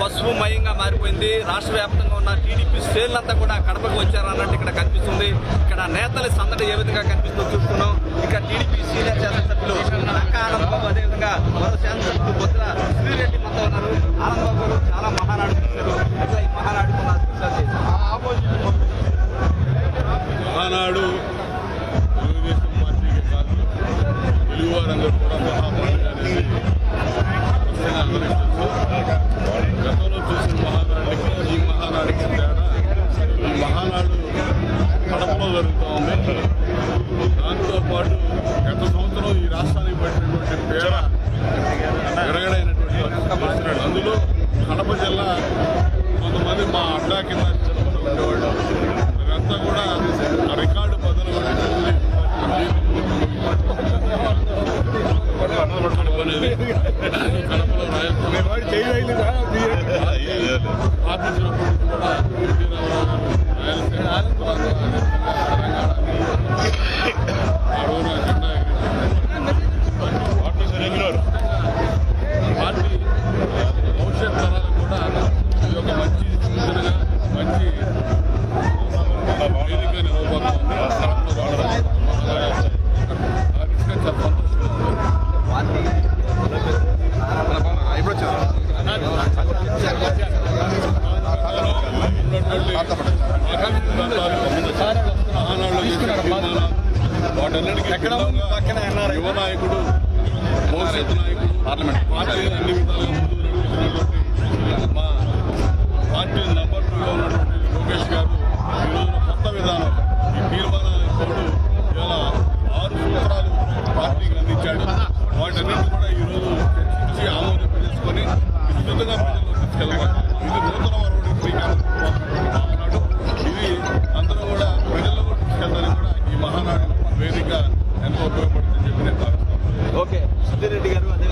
పసుపు మయంగా మారిపోయింది. రాష్ట్ర వ్యాప్తంగా ఉన్న టీడీపీ శ్రేణులంతా కూడా కడపకు వచ్చారన్నట్టు ఇక్కడ కనిపిస్తుంది. ఇక్కడ నేతల సందడి ఏ విధంగా కనిపిస్తుందో చూస్తున్నాం. ఇక్కడ టీడీపీ సీనియర్ శాసనసభ్యులు నక్కా ఆనందబాబు అదేవిధంగా మరో శాసనసభ్యులు బొత్తుల శ్రీరెడ్డి మనతో ఉన్నారు. ఆనందబాబు గారు చాలా మహానాడు. దాంతోపాటు గత సంవత్సరం ఈ రాష్ట్రానికి పట్టినటువంటి పేర విరగడైనటువంటి. అందులో కడప జిల్లా కొంతమంది మా అడ్డా కింద ఉండేవాళ్ళు. వీరంతా కూడా రికార్డు బదులు కడపలో రాయలసీమ కూడా రాయలసీమ వాటన్నిటికీ యువ నాయకుడు భవిష్యత్ నాయకుడు పార్లమెంట్. పార్టీ అన్ని ఇది నూతన వరవడి ఇది అందరూ కూడా ప్రజల్లో కూడా కూడా ఈ మహానాడు వేదిక ఎంతో ఉపయోగపడుతుంది.